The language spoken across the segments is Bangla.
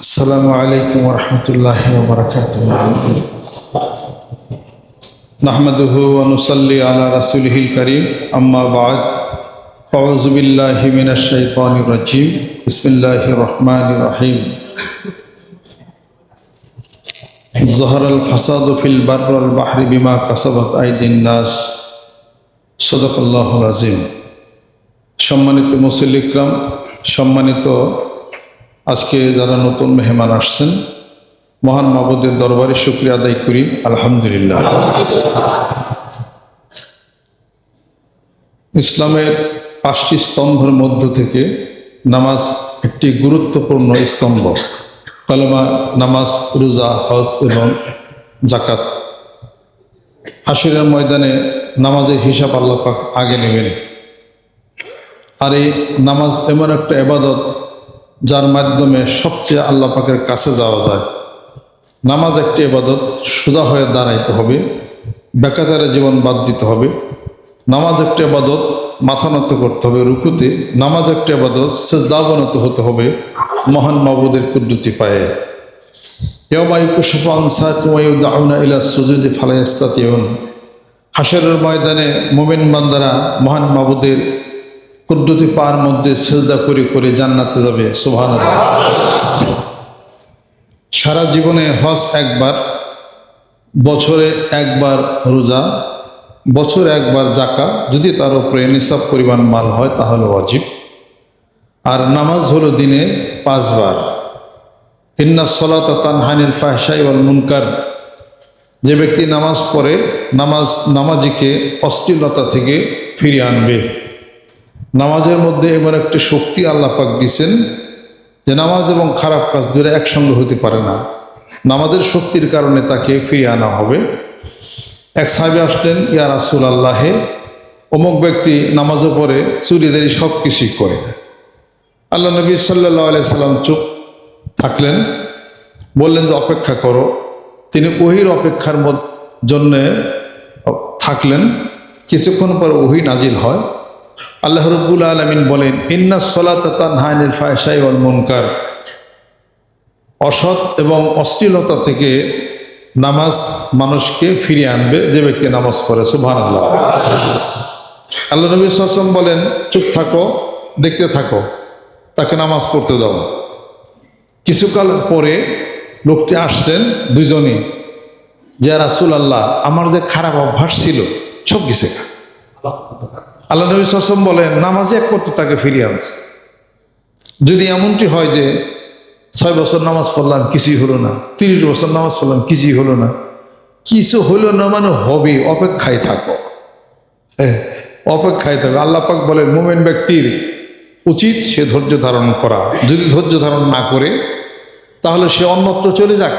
السلام عليكم ورحمة الله وبركاته نحمده ونصلي على رسوله الكريم أما بعد أعوذ بالله من الشيطان الرجيم بسم الله الرحمن الرحيم ظهر الفساد في البر والبحر بما كسبت أيدي الناس صدق الله العظيم সম্মানিত মুসল্লিকরাম সম্মানিত আজকে যারা নতুন মেহমান আসছেন, মহান মাবুদের দরবারে শুক্রিয়া আদায় করি, আলহামদুলিল্লাহ। ইসলামের পাঁচটি স্তম্ভের মধ্য থেকে নামাজ একটি গুরুত্বপূর্ণ স্তম্ভ, কলমা, নামাজ, রোজা, হজ এবং জাকাত হাসিরের ময়দানে নামাজের হিসাব আল্লাহ আগে নেবেন। আর এই নামাজ এমন একটা এবাদত যার মাধ্যমে সবচেয়ে আল্লাহ পাকের কাছে যাওয়া যায়। নামাজ একটি এবাদত সোজা হয়ে দাঁড়াইতে হবে বেকাতারে জীবন বাদ দিতে হবে। নামাজ একটি আবাদত মাথা নত করতে হবে রুকুতে। নামাজ একটি আবাদত সেজদাবনত হতে হবে মহান মাবুদের কুদ্দুতি পায়ে। হাসরের ময়দানে মোমেন বান্দারা মহান মাবুদের কুদ্দুতি পার মধ্যে সেজদা করে করে জান্নাতে যাবে সুভান সারা জীবনে হজ একবার, বছরে একবার রোজা, বছরে একবার জাকা যদি তার উপরে নিসাব পরিমাণ মাল হয় তাহলে অজীব আর নামাজ হলো দিনে পাঁচবার। ইন্না সলাত তানহানিল ফাহসাই ওয়াল মুনকার। যে ব্যক্তি নামাজ পড়ে, নামাজ, নামাজিকে অশ্লীলতা থেকে ফিরিয়ে আনবে। নামাজের মধ্যে এবার একটি শক্তি আল্লাহ পাক দিছেন যে নামাজ এবং খারাপ কাজ দুটো একসঙ্গে হতে পারে না। নামাজের শক্তির কারণে তাকে ফিরিয়ে আনা হবে। এক সাহেবে আসলেন, ইয়া রাসুল আল্লাহে অমুক ব্যক্তি নামাজও পড়ে চুরিদারি সব কিছুই করে। আল্লাহ নবী সাল্লাহ আলাই সাল্লাম চুপ থাকলেন, বললেন যে, অপেক্ষা করো। তিনি ওহির অপেক্ষার জন্যে থাকলেন। কিছুক্ষণ পর ওহি নাজিল হয়। আল্লাহ রব্বুল আলমিন বলেন, ইন্না সলাতানিল ফায়সাই ওয়াল মুনকার। অসৎ এবং অশ্লীলতা থেকে নামাজ মানুষকে ফিরিয়ে আনবে যে ব্যক্তি নামাজ পড়ে সুভান আল্লাহ আল্লাহ নবী সাসম বলেন, চুপ থাকো, দেখতে থাকো, তাকে নামাজ পড়তে দাও। কিছুকাল পরে লোকটি আসছেন দুজনই, যে রাসুল আল্লাহ আমার যে খারাপ অভ্যাস ছিল সব গেছে আল্লাহ নবী সাসম বলেন, নামাজে এক করতে তাকে ফিরিয়ে আনছে। যদি এমনটি হয় যে ছয় বছর নামাজ পড়লাম, কিছুই হলো না, তিরিশ বছর নামাজ পড়লাম, কিছুই হলো না, কিছু হলো না মানে হবে, অপেক্ষায় থাকো। হ্যাঁ অপেক্ষায় থাকো। আল্লাহ পাক বলেন, মোমেন ব্যক্তির উচিত সে ধৈর্য ধারণ করা। যদি ধৈর্য ধারণ না করে, তাহলে সে অন্যত্র চলে যাক।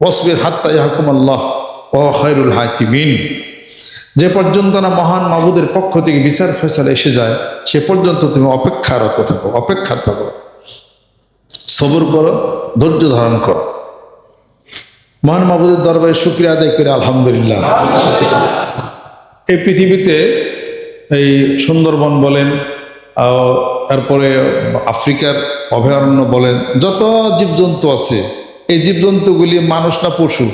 ওসবের হাত্তা হাকুম আল্লাহ ও খৈরুল হাকিমিন। যে পর্যন্ত না মহান মাবুদের পক্ষ থেকে বিচার ফেসাল এসে যায়, সে পর্যন্ত তুমি অপেক্ষারত থাকো অপেক্ষা থাকো। সবর করো, ধৈর্য ধারণ করো। মহান মাবুদের দরবারে শুক্রিয়া আদায় করে, আলহামদুলিল্লাহ। এই পৃথিবীতে এই সুন্দরবন বলেন তারপরে আফ্রিকার অভয়ারণ্য বলেন, যত জীবজন্তু আছে, এই জীবজন্তুগুলি মানুষ না পশু?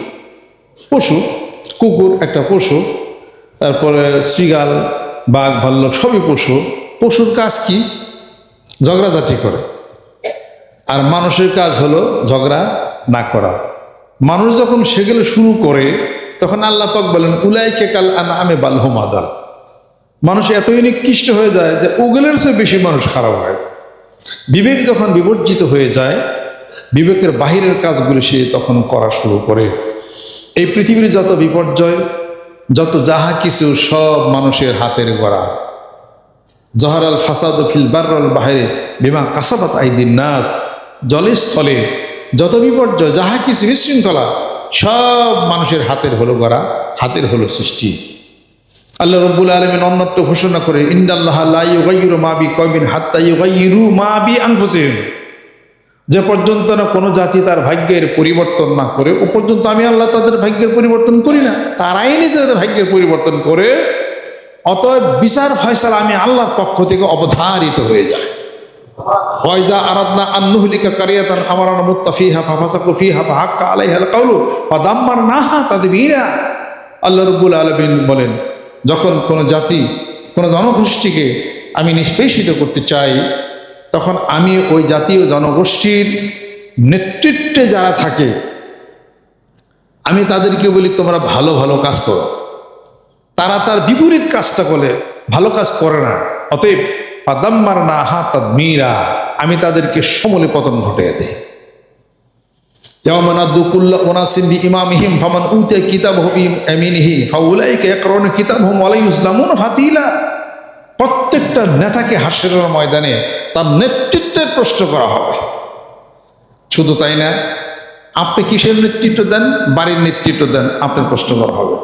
পশু, কুকুর একটা পশু তারপরে শ্রীগাল, বাঘ, ভাল্লুক সবই পশু। পশুর কাজ কি? ঝগড়াঝাটি করে। আর মানুষের কাজ হলো ঝগড়া না করা। মানুষ যখন সেগুলো শুরু করে, তখন আল্লাহ পাক বলেন, উলাইকে কাল আনা আমে বালহম আদাল। মানুষ এতই নিকৃষ্ট হয়ে যায় যে ওগুলোর চেয়ে বেশি মানুষ খারাপ হয়। বিবেক যখন বিবর্জিত হয়ে যায়, বিবেকের বাহিরের কাজগুলো সে তখন করা শুরু করে। এই পৃথিবীর যত বিপর্যয় যত যাহা কিছু সব মানুষের হাতের গড়া। জহরাল ফাসাদ ফিল বার্রাল বাহিরে বিমা কাসাবাত আইদিন নাস। জলে স্থলে যত বিপর্যয়, যাহা কিছু বিশৃঙ্খলা, সব মানুষের হাতের হলো গড়া, হাতের হলো সৃষ্টি। আল্লাহ রব্বুল আলমিন অন্যত্র ঘোষণা করে ইন্দাল্লাহ মাবি কবিন হাত্তাইরু মাবি আংফুসিম যে পর্যন্ত না কোনো জাতি তার ভাগ্যের পরিবর্তন না করে, ও পর্যন্ত আমি আল্লাহ তাদের ভাগ্যের পরিবর্তন করি না। তারাই নিজেদের ভাগ্যের পরিবর্তন করে। অতএব বিচার ফয়সালা আমি আল্লাহর পক্ষ থেকে অবধারিত হয়ে যায়। বলেন, যখন কোনো জাতি, কোনো জনগোষ্ঠীকে আমি নিষ্পেষিত করতে চাই তখন আমি ওই জাতীয় জনগোষ্ঠীর নেতৃত্বে যারা থাকে, আমি তাদেরকে বলি, তোমরা ভালো ভালো কাজ করো। তারা তার বিপরীত কাজটা করে ভালো কাজ করে না, অতএব পাদাম্মার না হাত মিরা। আমি তাদেরকে সমলে পতন ঘটিয়ে দেয় ইমামিহিম ফামান উতে কিতাব এমিনহি ফাউলাইকে একরণ কিতাব হুম আলাই ইসলামুন ফাতিলা। প্রত্যেকটা নেতাকে হাসিরের ময়দানে তার নেতৃত্বের প্রশ্ন করা হবে। শুধু তাই না, আপনি কিসের নেতৃত্ব দেন? বাড়ির নেতৃত্ব দেন, আপনার প্রশ্ন করা হবে।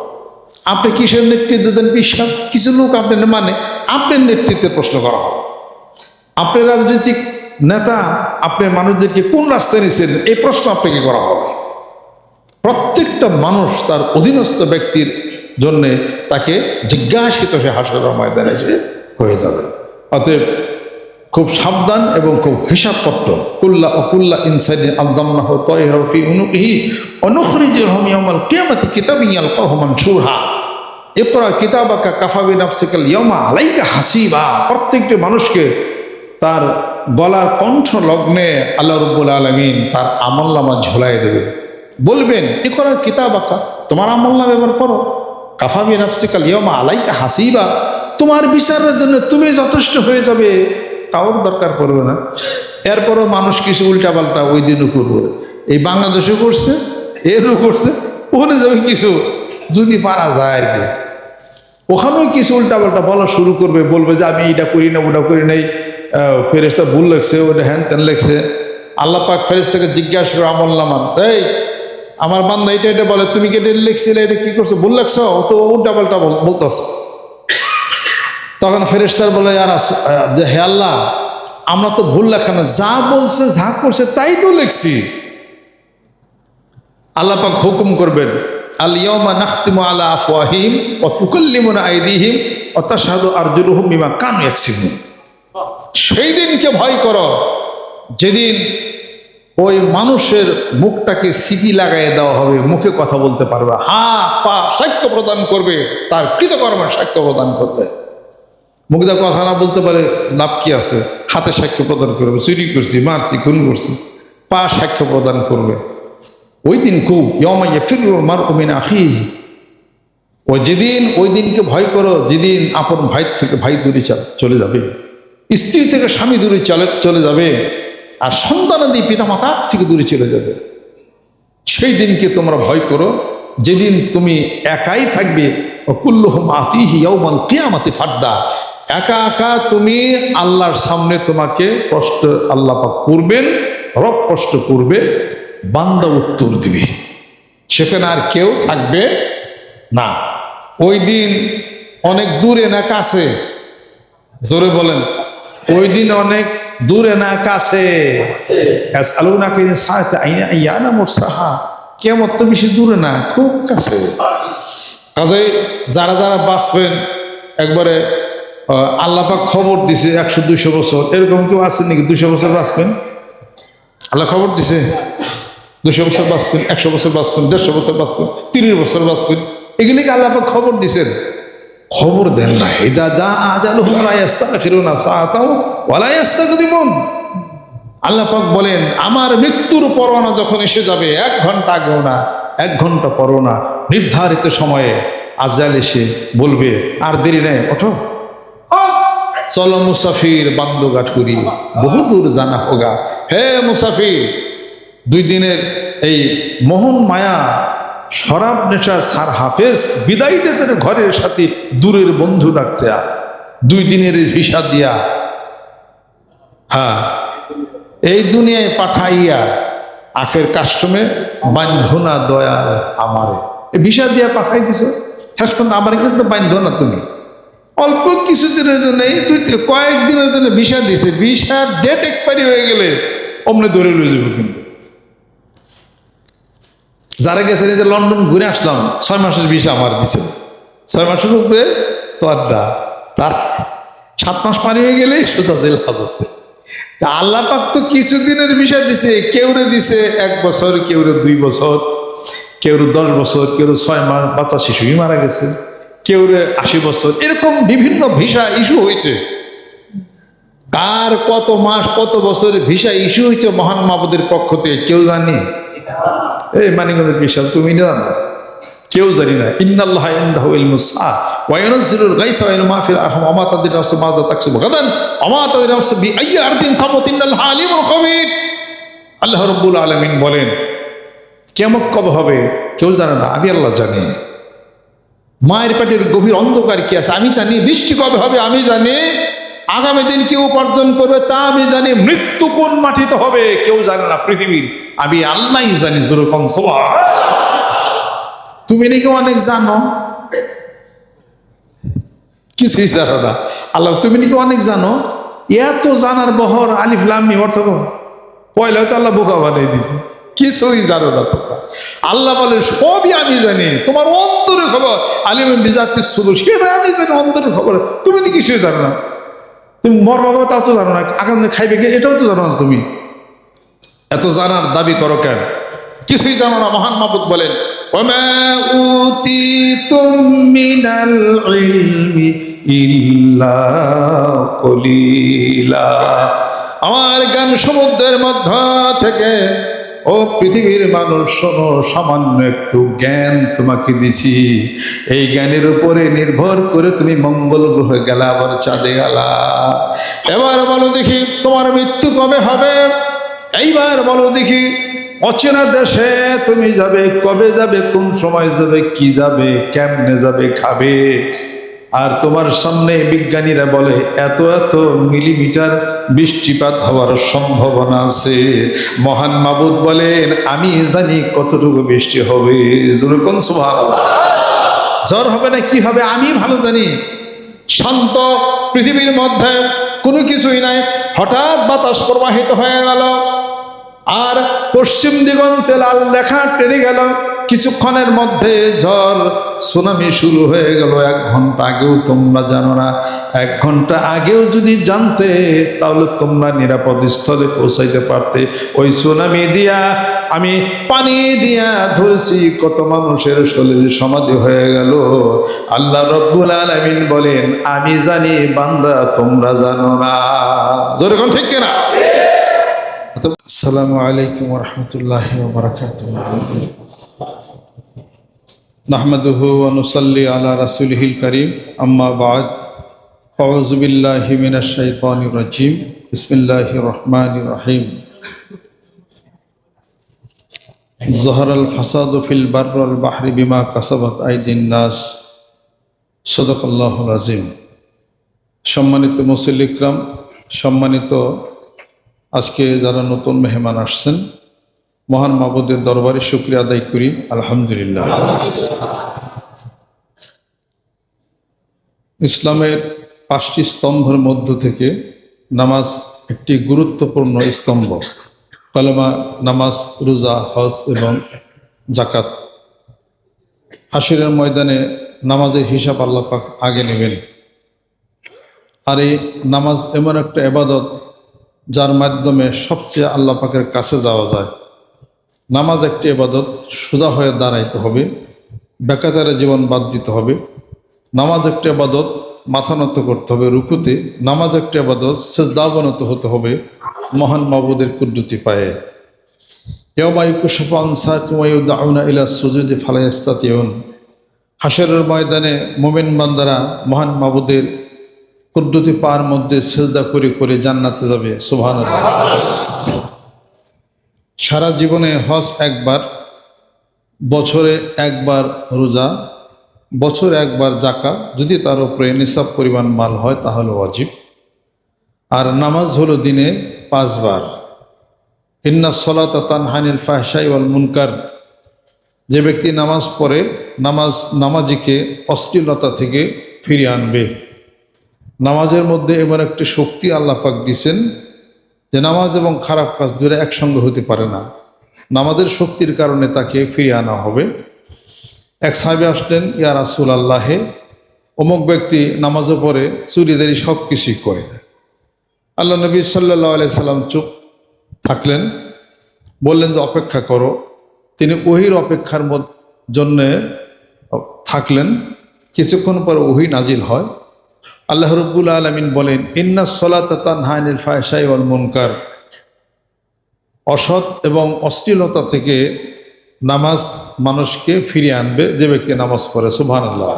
আপনি কিসের নেতৃত্ব দেন? বিশ্বাস, কিছু লোক আপনার মানে আপনার নেতৃত্বে প্রশ্ন করা হবে। আপনি রাজনৈতিক নেতা, আপনার মানুষদেরকে কোন রাস্তায় নিয়েছেন এই প্রশ্ন আপনাকে করা হবে। প্রত্যেকটা মানুষ তার অধীনস্থ ব্যক্তির জন্যে তাকে জিজ্ঞাসিত সে হাসর ময়দানে সে হয়ে যাবে। অতএব খুব সাবধান এবং খুব হিসাবপত্র। কুল্লা অকুল্লা ইনসাইদিন আলজামনাহ তয়হফি উনুকিহি অনুখরিজুল হমিয়ামাল কিয়ামতি কিতাবিয়াল কহমান সুরহা ইকরা কিতাবাকা কাফাবি নাফসিকাল ইয়মা আলাইকা হাসিবা। প্রত্যেকটি মানুষকে তার গলার কণ্ঠ লগ্নে আল্লাহ রব্বুল আলমিন তার আমল্লামা ঝোলাই দেবে বলবেন এ করার কিতাব আঁকা তোমার আমল্লা ব্যবহার করো। কাফাবি নাফসিকাল ইয়মা আলাইকা হাসিবা। তোমার বিচারের জন্য তুমি যথেষ্ট হয়ে যাবে। কাউর দরকার পড়বে না। এরপরও মানুষ কিছু উল্টাপাল্টা ওই দিনও করবে। এই বাংলাদেশে করছে, এরও করছে, ওখানে যাবে কিছু যদি পারা যায় আর কি। ওখানেও কিছু উল্টাপাল্টা বলা শুরু করবে, বলবে যে আমি এটা করি না ওটা করি নাই। ফেরেস্তা ভুল লেগছে ওটা হ্যান ত্যান লেগছে আল্লাহ পাক ফেরেস্তাকে জিজ্ঞাসা করে, আমল নামান এই, আমার বান্দা এটা এটা বলে, তুমি কি এটা লিখছিলে, এটা কি করছ? ভুল লাগছো তো উল্টা পাল্টা বলতেছ। তখন ফেরেস্তার বলে আর যে হে আল্লাহ, আমরা তো ভুল লেখা না যা বলছে, যা করছে, তাই তো লিখছি। আল্লাহ হুকুম করবেন আলিয়মা নাখতিমু আলা আফওয়াহিম ও তুকাল্লিমুনা আইদিহিম ও তাশহাদু আরজুলুহুম বিমা কানু সেই দিনকে ভয় করো, যেদিন ওই মানুষের মুখটাকে সিপি লাগাই দেওয়া হবে, মুখে কথা বলতে পারবে হা পা সাক্ষ্য প্রদান করবে, তার কৃতকর্মের সাক্ষ্য প্রদান করবে। মুখদা কথা না বলতে পারে, লাভ কি আছে? হাতে সাক্ষ্য প্রদান করবে, চুরি করছি, মারছি, খুন করছি, পা সাক্ষ্য প্রদান করবে। ওই দিন খুব ইয়মাইয়া ফিরুর মার উমিন আখি ওই যেদিন, ওই দিনকে ভয় করো, যেদিন আপন ভাই থেকে, ভাই দূরে চলে যাবে। স্ত্রী থেকে স্বামী দূরে চলে চলে যাবে। আর সন্তানাদি পিতামাতার থেকে দূরে চলে যাবে। সেই দিনকে তোমরা ভয় করো, যেদিন তুমি একাই থাকবে। কুল্লুহম আতিহি ইয়াউমাল কিয়ামাতি ফাড্ডা একা একা তুমি আল্লাহর সামনে তোমাকে কষ্ট আল্লাহ করবেন, রব কষ্ট করবে, বান্দা উত্তর দিবে। সেখানে আর কেউ থাকবে না। ওই দিন অনেক দূরে না কাছে? জোরে বলেন। ওই দিন অনেক দূরে না কাছে? কেমন তো বেশি দূরে না, খুব কাছে। কাজে যারা যারা বাঁচবেন, একবারে আল্লাপাক খবর দিছে একশো দুইশো বছর। এরকম কেউ আছে নাকি? দুইশো বছর বাঁচবেন? আল্লাহ খবর দিছে। দুশো বছর বাঁচবেন, একশো বছর বাঁচবেন, দেড়শো বছর বাঁচবেন, তিরিশ বছর বাঁচবেন। এগুলিকে আল্লাপাক খবর দিছেন? খবর দেন না। এটা যা আজাল ফিরো না সাহাতাও ওয়ালাইস্তা যদি মন আল্লাহ পাক বলেন, আমার মৃত্যুর পরোয়ানা যখন এসে যাবে, এক ঘণ্টা আগেও না, এক ঘণ্টা পরও না। নির্ধারিত সময়ে আজাল এসে বলবে, আর দেরি নেই, ওঠো। চলো মুসাফির বান্দগাঠ করি বহুদূর জানা হোগা। হে মুসাফির, দুই দিনের এই মোহন মায়া, শরাব নেশা সার হাফেজ, বিদায় দেবেন ঘরের সাথে দূরের বন্ধু ডাকছে দুই দিনের ভিসা দিয়া। হ্যাঁ এই দুনিয়ায় পাঠাইয়া আখের কাস্টমে বান্ধনা দয়াল আমারে। এই ভিসা দিয়া পাঠাই দিছ। শেষ পর্যন্ত আমার কিন্তু বান্ধনা তুমি। অল্প কিছু দিনের জন্য এই দুই কয়েকদিনের জন্য ভিসা দিছে। ভিসার ডেট এক্সপায়ারি হয়ে গেলে অমনে ধরে লয়ে যাব কিন্তু। যারা গেছেন যে লন্ডন ঘুরে আসলাম, ছয় মাসের ভিসা আমার দিছে। ছয় মাসের উপরে তো তার সাত মাস পানি হয়ে গেলেই সোজা জেল হাজতে তা আল্লাহ পাক তো কিছুদিনের বিষয় দিছে, কেউরে দিছে এক বছর, কেউরে দুই বছর কেউ দশ বছর কেউ ছয় মাস, বাচ্চা শিশুই মারা গেছে। কেউ আশি বছর, এরকম বিভিন্ন ভিসা ইস্যু হয়েছে। কার কত মাস, কত বছর ভিসা ইস্যু হয়েছে মহান মাবুদের পক্ষ থেকে, কেউ জানি? এই মানিকগঞ্জের বিশাল তুমি জানো? কেউ জানি না। ইন্নাল্লাহ ইনদাহু ইলমুস সা ওয়া ইউনজিলুল গায়সা ওয়া ইলমু মা ফিল আরহাম। ওয়া মা তাদরি তাদরি আল্লাহ বলেন কেমন কবে হবে? কেউ জানে না, আমি আল্লাহ জানি। মায়ের পেটের গভীর অন্ধকার কি আছে? আমি জানি, বৃষ্টি কবে হবে আমি জানি, আগামী দিন কি উপার্জন করবে তা আমি জানি, মৃত্যু কোন মাটিতে হবে কেউ জানে না পৃথিবীর। আমি আল্লাহই জানি যেরকম তুমি নাকি অনেক জানো? কিছুই জানো না। আল্লাহ, তুমি নাকি অনেক জানো? এত জানার বহর আলিফ লামি অর্থ পয়লা হয়তো আল্লাহ বোকা বানিয়ে দিছে। কিছুই জানো না তোমরা? আল্লাহ বলে সবই আমি জানি। তোমার অন্তরের খবর, আলিম বিজাতির শুধু সেটা আমি জানি অন্তরের খবর। তুমি তো কিছুই জানো না। তুমি মরবা বাবা তাও তো জানো না, আগাম খাইবে এটাও তো জানো না তুমি। এত জানার দাবি করো কেন? কিছুই জানো না, মহান মাবুদ বলেন আমার জ্ঞান সমুদ্রের মধ্য থেকে ও পৃথিবীর মানুষ, শোনো, সামান্য একটু জ্ঞান তোমাকে দিছি। এই জ্ঞানের উপরে নির্ভর করে তুমি মঙ্গল গ্রহে গেলা, আবার চাঁদে গেলা। এবার বলো দেখি, তোমার মৃত্যু কবে হবে? এইবার বলো দেখি, অচেনা দেশে তুমি যাবে, কবে যাবে, কোন সময় যাবে, কি যাবে, কেমনে যাবে, খাবে? আর তোমার সামনে বিজ্ঞানীরা বলে, এত এত মিলিমিটার বৃষ্টিপাত হওয়ার সম্ভাবনা আছে। মহান মাবুদ বলেন, আমি জানি কতটুকু বৃষ্টি হবে। যেরকম সুভাষ জ্বর হবে না, কি হবে, আমি ভালো জানি। শান্ত, পৃথিবীর মধ্যে কোনো কিছুই নাই। হঠাৎ বাতাস প্রবাহিত হয়ে গেল। আর পশ্চিম দিগন্তে লাল লেখা টেনে গেল। কিছুক্ষণের মধ্যে ঝড়, সুনামি শুরু হয়ে গেল। এক ঘণ্টা আগেও তোমরা জানো না। এক ঘণ্টা আগেও যদি জানতে, তাহলে তোমরা নিরাপদ স্থলে পৌঁছাইতে পারতে। ওই সুনামি দিয়া, আমি পানি দিয়া ধরছি, কত মানুষের শরীরে সমাধি হয়ে গেল। আল্লাহ রব্বুল আলমিন বলেন, আমি জানি, বান্দা, তোমরা জানো না। যেরকম ঠিক কিনা? আসসালামু আলাইকুম রহমতুল্লাহ বরকাত নাহমদহু অনুসল্লি আলা রাসুলহিল করিম। আম্মা বাদ। ফৌজবিল্লাহ মিনাশাইতান রাজিম। বিসমিল্লাহ রহমান রহিম। জহর আল ফাসাদ ফিল বার আল বাহরি বিমা কাসাবাত আইদিন নাস। সদকাল্লাহ আজিম সম্মানিত মুসল ইকরাম, সম্মানিত আজকে যারা নতুন মেহমান আসছেন মহান মাবুদের দরবারে শুক্রিয়া আদায় করি, আলহামদুলিল্লাহ। ইসলামের পাঁচটি স্তম্ভের মধ্য থেকে নামাজ একটি গুরুত্বপূর্ণ স্তম্ভ। কালেমা, নামাজ, রোজা, হজ এবং জাকাত হাসিরের ময়দানে নামাজের হিসাব আল্লাহ পাক আগে নেবেন। আর এই নামাজ এমন একটা এবাদত যার মাধ্যমে সবচেয়ে আল্লাহ পাকের কাছে যাওয়া যায়। নামাজ একটি এবাদত সোজা হয়ে দাঁড়াইতে হবে বেকাতারে জীবন বাদ দিতে হবে। নামাজ একটি আবাদত মাথা নত করতে হবে রুকুতে, নামাজ একটি আবাদত সেজদাবনত হতে হবে মহান মাবুদের কুদ্দুতি পায়ে। হাসরের ময়দানে মোমেন বান্দারা মহান মাবুদের কুদ্দুতি পার মধ্যে সেজদা করে করে জান্নাতে যাবে সুভান সারা জীবনে হজ একবার, বছরে একবার রোজা, বছরে একবার জাকা যদি তার উপরে নিসাব পরিমাণ মাল হয়, তাহলে অজীব আর নামাজ হলো দিনে পাঁচবার। ইন্না সলাতা তানহানিল ফাহসাই ওয়াল মুনকার। যে ব্যক্তি নামাজ পড়ে, নামাজ, নামাজিকে অশ্লীলতা থেকে ফিরিয়ে আনবে। নামাজের মধ্যে এমন একটি শক্তি আল্লাহ পাক দিছেন যে নামাজ এবং খারাপ কাজ দুটো একসঙ্গে হতে পারে না। নামাজের শক্তির কারণে তাকে ফিরিয়ে আনা হবে। এক সাহেবে আসলেন, ইয়া রাসুল আল্লাহে অমুক ব্যক্তি নামাজও পড়ে চুরিদারি সব কিছুই করে। আল্লাহ নবী সাল্লাহ আলাই সাল্লাম চুপ থাকলেন, বললেন যে, অপেক্ষা করো। তিনি ওহির অপেক্ষার জন্যে থাকলেন। কিছুক্ষণ পর ওহি নাজিল হয়। আল্লাহ রব্বুল আলমিন বলেন, ইন্না সলাতানহাইনিল ফায়সাই ওয়াল মুনকার। অসৎ এবং অশ্লীলতা থেকে নামাজ মানুষকে ফিরিয়ে আনবে যে ব্যক্তি নামাজ পড়ে সুবহান আল্লাহ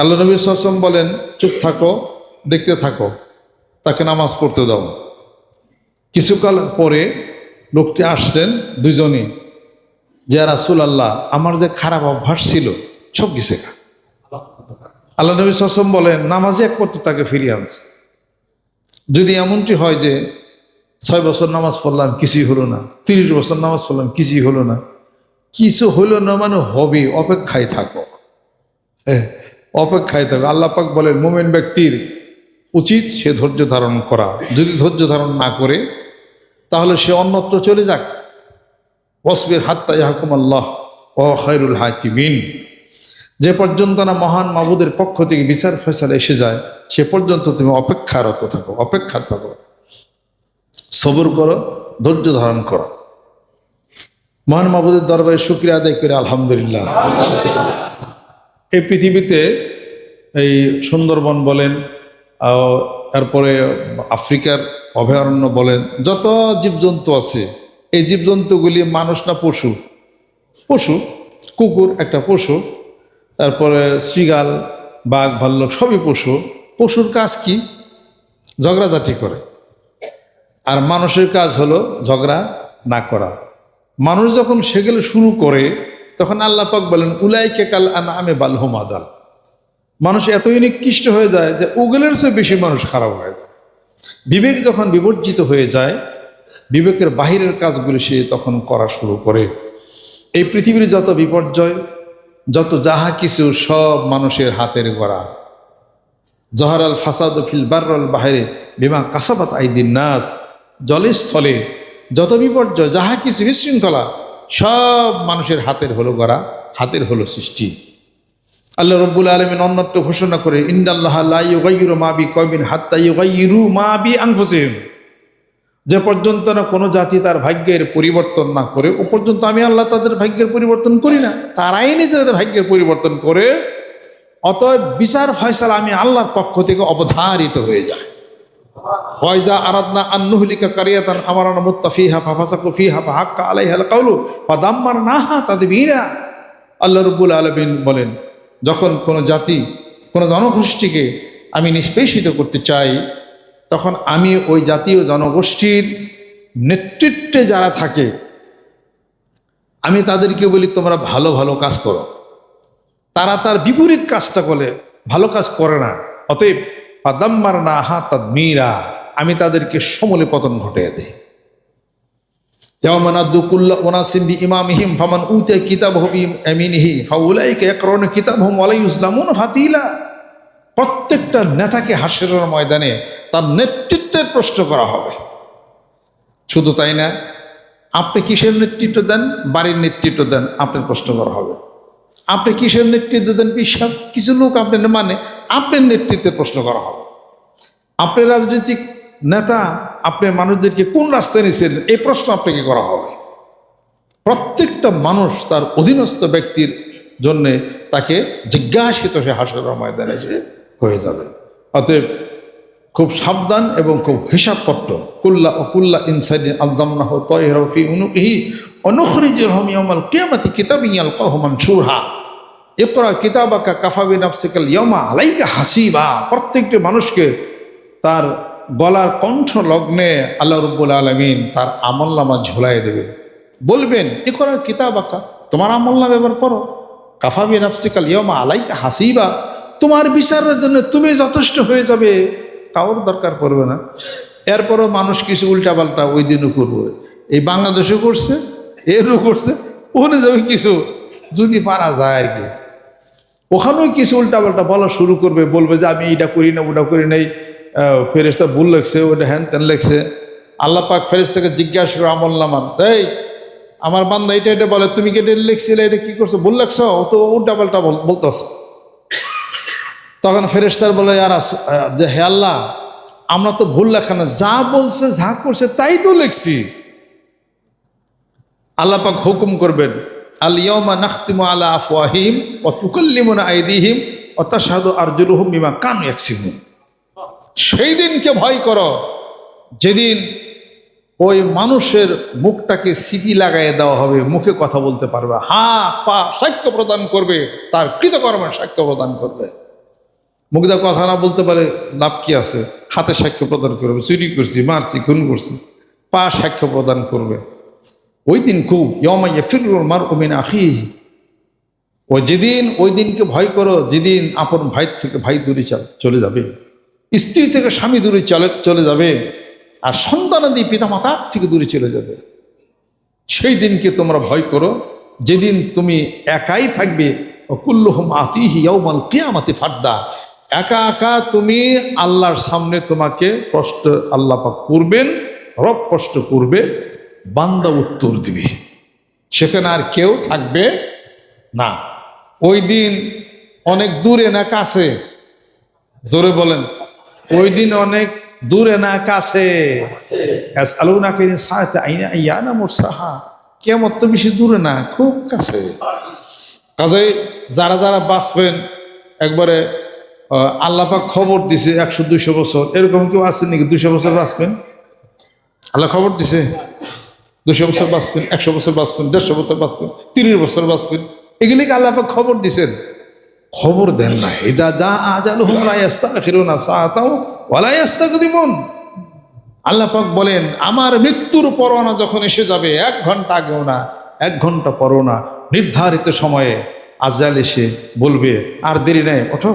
আল্লাহ নবী সাসম বলেন, চুপ থাকো, দেখতে থাকো, তাকে নামাজ পড়তে দাও। কিছুকাল পরে লোকটি আসলেন দুজনই। যে রাসুল আল্লাহ আমার যে খারাপ অভ্যাস ছিল সব গেছে। আল্লাহ নবী সাসম বলেন নামাজে এক করতে তাকে ফিরিয়ে আনছে। যদি এমনটি হয় যে ছয় বছর নামাজ পড়লাম কিছুই হলো না তিরিশ বছর নামাজ পড়লাম কিছুই হলো না কিছু হলো না মানে হবে অপেক্ষায় থাকো। হ্যাঁ, অপেক্ষায় থাকো। আল্লাহ পাক বলেন মোমেন ব্যক্তির উচিত সে ধৈর্য ধারণ করা। যদি ধৈর্য ধারণ না করে তাহলে সে অন্যত্র চলে যাক। ওসবির হাত্তা ইয়াহকুম আল্লাহ ও খৈরুল হাকিমিন। যে পর্যন্ত না মহান মাবুদের পক্ষ থেকে বিচার ফয়সালা এসে যায়, সে পর্যন্ত তুমি অপেক্ষারত থাকো অপেক্ষা থাকো। সবর করো, ধৈর্য ধারণ করো। মহান মাবুদের দরবারে শুক্রিয়া আদায় করে, আলহামদুলিল্লাহ। এই পৃথিবীতে এই সুন্দরবন বলেন তারপরে আফ্রিকার অভয়ারণ্য বলেন, যত জীবজন্তু আছে, এই জীবজন্তুগুলি মানুষ না পশু? পশু, কুকুর একটা পশু তারপরে শ্রীগাল, বাঘ, ভাল্লুক সবই পশু। পশুর কাজ কি? ঝগড়াঝাটি করে। আর মানুষের কাজ হলো ঝগড়া না করা। মানুষ যখন সেগুলো শুরু করে, তখন আল্লাহ পাক বলেন, উলাইকে কাল আনা আমি বালহম আদাল। মানুষ এতই নিকৃষ্ট হয়ে যায় যে ওগুলোর চেয়ে বেশি মানুষ খারাপ হয়ে যায়। বিবেক যখন বিবর্জিত হয়ে যায়, বিবেকের বাহিরের কাজগুলি সে তখন করা শুরু করে। এই পৃথিবীর যত বিপর্যয় যত যাহা কিছু সব মানুষের হাতের গড়া। জহরাল ফাসাদ ফিল বার্রাল বাহিরে বিমা কাসাবাত আইদিন নাস। জলে স্থলে যত বিপর্যয়, যাহা কিছু বিশৃঙ্খলা, সব মানুষের হাতের হলো গড়া, হাতের হলো সৃষ্টি। আল্লাহ রব্বুল আলমিন অন্যত্র ঘোষণা করে ইন্দাল্লাহ লাইয়ুগাইয়ুরু মা বি কয়মিন হাত্তা ইউগাইয়ুরু মা বি আনফুসিহিম। যে পর্যন্ত না কোনো জাতি তার ভাগ্যের পরিবর্তন না করে, ও পর্যন্ত আমি আল্লাহ তাদের ভাগ্যের পরিবর্তন করি না। তারাই নিজেদের ভাগ্যের পরিবর্তন করে, অতএব বিচার ফয়সালা আমি আল্লাহর পক্ষ থেকে অবধারিত হয়ে যায়। ওয়াইজা আরাদনা আন্নুহলিকা কারিয়াতান আমারানা মুত্তাফিহা ফাফাসাকু ফিহা ফাহাক্কা আলাইহাল কাউলু ফাদাম্মার নাহা তাদবীরা। আল্লাহ রব্বুল আলামিন বলেন, যখন কোনো জাতি, কোনো জনগোষ্ঠীকে আমি নিষ্পেষিত করতে চাই তখন আমি ওই জাতীয় জনগোষ্ঠীর নেতৃত্বে যারা থাকে, আমি তাদেরকে বলি, তোমরা ভালো ভালো কাজ করো। তারা তার বিপরীত কাজটা করে ভালো কাজ করে না। অতএব পাদাম্মার না হা তাদমিরা আমি তাদেরকে সমলে পতন ঘটিয়ে দেই। ইমামিহিম ফামান কিতাব হবি এমিনহি একরণ কিতাব হম আলাই ইসলামুন ফাতিলা। প্রত্যেকটা নেতাকে হাসিরের ময়দানে তার নেতৃত্বের প্রশ্ন করা হবে। শুধু তাই না, আপনি কিসের নেতৃত্ব দেন? বাড়ির নেতৃত্ব দেন, আপনার প্রশ্ন করা হবে। আপনি কিসের নেতৃত্ব দেন? বিশ্বাস কিছু লোক আপনার মানে আপনার নেতৃত্বের প্রশ্ন করা হবে। আপনি রাজনৈতিক নেতা আপনি মানুষদেরকে কোন রাস্তায় নিয়েছেন এই প্রশ্ন আপনাকে করা হবে। প্রত্যেকটা মানুষ তার অধীনস্থ ব্যক্তির জন্যে তাকে জিজ্ঞাসিত সে হাসর ময়দানে। সে হয়ে যাবে। অতএব খুব সাবধান এবং খুব হিসাবপত্র। কুল্লা ও কুল্লা ইনসাইদিন আলজামনাহ তয়রফি উনুকিহি অনুখরিজুল হমিয়মাল কিয়ামাতি কিতাবিয়াল কহমান সুরহা ইকরা কিতাবাকা কাফাবি নাফসিকাল ইয়মা আলাইকা হাসিবা। প্রত্যেকটি মানুষকে তার গলার কণ্ঠ লগ্নে আল্লাহ রব্বুল আলমিন তার আমল্লামা ঝোলাই দেবেন। বলবেন এ করার কিতাব আঁকা তোমার আমল্লা ব্যবহার করো কাফাবি নাফসিকাল ইয়মা আলাইকা হাসিবা। তোমার বিচারের জন্য তুমি যথেষ্ট হয়ে যাবে, কারোর দরকার পড়বে না। এরপরও মানুষ কিছু উল্টাপাল্টা ওই দিনও করব। এই বাংলাদেশেও করছে, এরও করছে, ওখানে যাবে কিছু, যদি পারা যায় আর কি। ওখানেও কিছু উল্টাপাল্টা বলা শুরু করবে, বলবে যে আমি এটা করি না ওটা করি নাই। ফেরেস্তা ভুল লেগছে ওটা হ্যান ত্যান লেগছে আল্লাহ পাক ফেরেস্তাকে জিজ্ঞাসা করে, আমল নামান এই, আমার বান্দা এটা এটা বলে, তুমি কি এটা লিখছিলে, এটা কি করছ? ভুল লাগছো ও তো উল্টাপাল্টা বল, বলতেছে। তখন ফেরেস্তার বলে আর যে হে আল্লাহ, আমরা তো ভুল লেখা না, যা বলছে, যা করছে, তাই তো লিখছি। আল্লাহ হুকুম করবেন আলিয়মা নাখতিমু আলা আফওয়াহিম ও তুকাল্লিমুনা আইদিহিম ও তাশহাদু আরজুলুহুম বিমা কানু সেই দিনকে ভয় করো, যেদিন ওই মানুষের মুখটাকে সিপি লাগাইয়ে দেওয়া হবে, মুখে কথা বলতে পারবে হা পা সাক্ষ্য প্রদান করবে, তার কৃতকর্মের সাক্ষ্য প্রদান করবে। মুখ কথা না বলতে পারে লাভ কি আছে? হাতে সাক্ষ্য প্রদান করবে, চুরি করছি, মারছি, খুন করছি, পা সাক্ষ্য প্রদান করবে। ওই দিন খুব ইয়মাইয়া ফিরুর মার ওমিন আখি ওই যেদিন, ওই দিনকে ভয় করো, যেদিন আপন ভাই থেকে ভাই দূরে চলে যাবে। স্ত্রী থেকে স্বামী দূরে চলে চলে যাবে। আর সন্তানাদি পিতা মাতার থেকে দূরে চলে যাবে। সেই দিনকে তোমরা ভয় করো। যেদিন তুমি একাই থাকবে কুল্লুহম আতিহি ইয়াউমাল কিয়ামাতি ফাড্ডা একা একা তুমি আল্লাহর সামনে তোমাকে কষ্ট আল্লাহ পাক করবেন, রব কষ্ট করবে, বান্দা উত্তর দিবে। সেখানে আর কেউ থাকবে না। ওই দিন অনেক দূরে না কাছে? জোরে বলেন। ওই দিন অনেক দূরে না কাছে? কেমন তো বেশি দূরে না, খুব কাছে। কাজে যারা যারা বাঁচবেন, একবারে আল্লাপাক খবর দিছে একশো দুইশো বছর। এরকম কেউ আছে নাকি? দুইশো বছর বাঁচবেন? আল্লাহ খবর দিছে? দুশো বছর বাঁচবেন, একশো বছর বাঁচবেন, দেড়শো বছর বাঁচবেন, তিরিশ বছর বাঁচবেন। এগুলিকে আল্লাপাক খবর দিছেন? খবর দেন না। এটা যা আজাল ফিরো না সাহাতাও ওয়ালাইস্তা দিবন আল্লাহ পাক বলেন, আমার মৃত্যুর পরোয়ানা যখন এসে যাবে, এক ঘণ্টা আগেও না, এক ঘণ্টা পরও না, নির্ধারিত সময়ে আজাল এসে বলবে, আর দেরি নেই, ওঠো।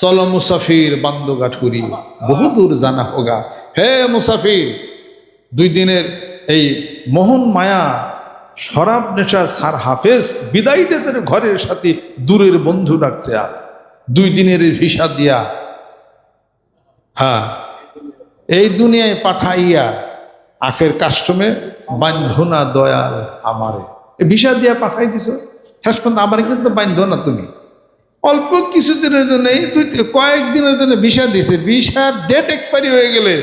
চলো মুসাফির বান্দগাঠুরি বহুদূর জানা হোগা। হে মুসাফির, দুই দিনের এই মোহন মায়া, শরাব নেশা সার হাফেজ, বিদায় ঘরের সাথে, দূরের বন্ধু ডাকছে আর দুই দিনের ভিসা দিয়া। হ্যাঁ এই দুনিয়ায় পাঠাইয়া, আখের কাস্টমে বান্ধনা দয়াল আমারে। ভিসা দিয়া পাঠাই দিছ? শেষ পর্যন্ত আমার কিন্তু বান্ধো না তুমি। অল্প কিছুদিনের জন্য কয়েকদিনের জন্য ভিসা দিছে। ভিসার ডেট এক্সপায়ারি হয়ে গেলে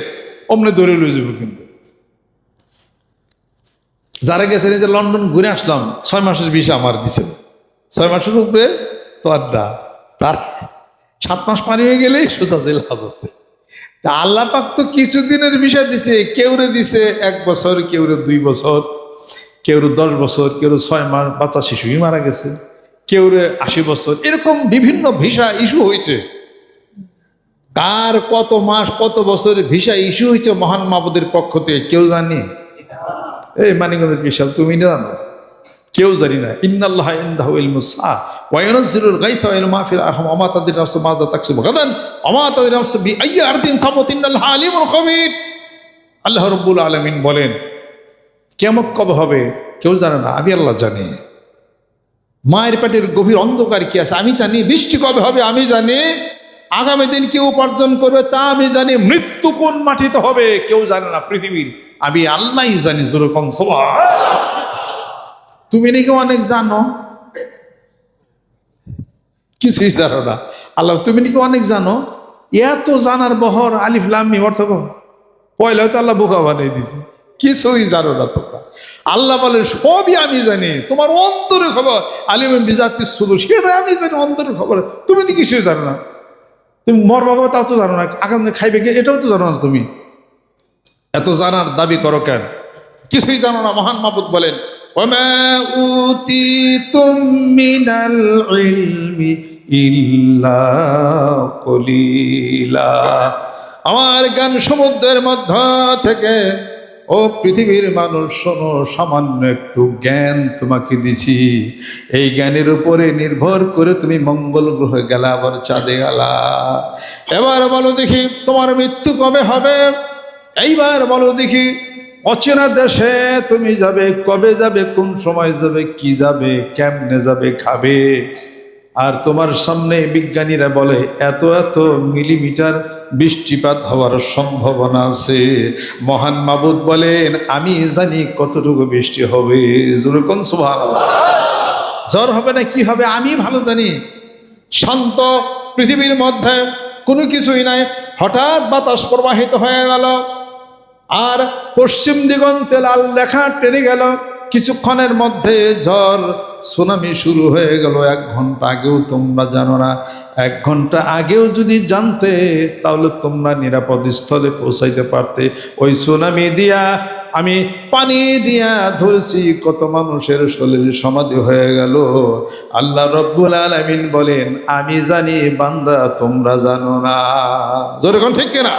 অমনে ধরে লয়ে যাব কিন্তু। যারা গেছেন যে লন্ডন ঘুরে আসলাম, ছয় মাসের ভিসা আমার দিছে। ছয় মাসের উপরে তো আড্ডা তার সাত মাস পানি হয়ে গেলেই সোজা জেল হাজতে তা আল্লাহ পাক তো কিছুদিনের বিষয় দিছে, কেউরে দিছে এক বছর, কেউরে দুই বছর, কেউরে দশ বছর কেউ ছয় মাস, বাচ্চা শিশুই মারা গেছে। কেউরে আশি বছর। এরকম বিভিন্ন ভিসা ইস্যু হয়েছে। কার কত মাস, কত বছরের ভিসা ইস্যু হয়েছে মহান মাবুদের পক্ষ থেকে, কেউ জানি? এই মানিকগঞ্জের বিশাল, তুমি জানো? কেউ জানি না। ইন্নাল্লাহ ইনদাহু ইলমুস সা ওয়া ইউনাজ্জিলুল গায়সা ওয়া ইলমু মা ফিল আরহাম। ওয়া মা তাদরি নাফসু মাযা তাকসিবু গাদান। ওয়া মা তাদরি নাফসু বিআইয়ি আরদিন তামুত। ইন্নাল্লাহা আলিমুল খাবীর। আল্লাহ রাব্বুল আলামিন বলেন, কিয়ামত কবে হবে? কেউ জানে না। আমি আল্লাহ জানি। মায়ের পেটের গভীর অন্ধকার কি আছে? আমি জানি, বৃষ্টি কবে হবে আমি জানি। আগামী দিন কেউ উপার্জন করবে তা আমি জানি। মৃত্যু কোন মাটিতে হবে কেউ জানে না পৃথিবীর। আমি আল্লাহই জানি যেরকম তুমি নাকি অনেক জানো? কিছুই জানো না। আল্লাহ, তুমি নাকি অনেক জানো? এত জানার বহর আলিফ লাম্মি অর্থ পয়লা হয়তো আল্লাহ বোকা বানিয়ে দিছে। কিছুই জানো না তোমরা। আল্লাহ বলেন, সবই আমি জানি। তোমার অন্তরের খবর। আলিম বিজাতির শুধু সেটা আমি জানি, অন্তরের খবর। তুমি তো কিছুই জানো না। তুমি মর বাবা তাও তো জানো না, আগাম খাইবে কি, এটাও তো জানো না তুমি। এত জানার দাবি করো কেন? কিছুই জানো না, মহান মাবুদ বলেন আমার গান সমুদ্রের মধ্য থেকে ও পৃথিবীর মানুষ, শোনো, সামান্য একটু জ্ঞান তোমাকে দিছি। এই জ্ঞানের উপরে নির্ভর করে তুমি মঙ্গল গ্রহে গেলা আবার চাঁদে গেলা এবার বলো দেখি, তোমার মৃত্যু কবে হবে? এইবার বলো দেখি, অচেনা দেশে তুমি যাবে, কবে যাবে, কোন সময় যাবে, কি যাবে, কেমনে যাবে, খাবে? আর তোমার সামনে বিজ্ঞানীরা বলে, এত এত মিলিমিটার বৃষ্টিপাত হওয়ার সম্ভাবনা আছে। মহান মাবুদ বলেন, আমি জানি কতটুকু বৃষ্টি হবে। যেরকম সুভান জ্বর হবে না, কি হবে, আমি ভালো জানি। শান্ত পৃথিবীর মধ্যে কোনো কিছুই নাই। হঠাৎ বাতাস প্রবাহিত হয়ে গেল। আর পশ্চিম দিগন্তে লাল লেখা টেনে গেল। কিছুক্ষণের মধ্যে ঝড়, সুনামি শুরু হয়ে গেল। এক ঘণ্টা আগেও তোমরা জানো না। এক ঘণ্টা আগেও যদি জানতে, তাহলে তোমরা নিরাপদ স্থলে পৌঁছাইতে পারতে। ওই সুনামি দিয়া, আমি পানি দিয়া ধরছি, কত মানুষের শরীর সমাধি হয়ে গেল। আল্লাহ রব্বুল আলামিন বলেন, আমি জানি বান্দা, তোমরা জানো না। যেরকম ঠিক কিনা?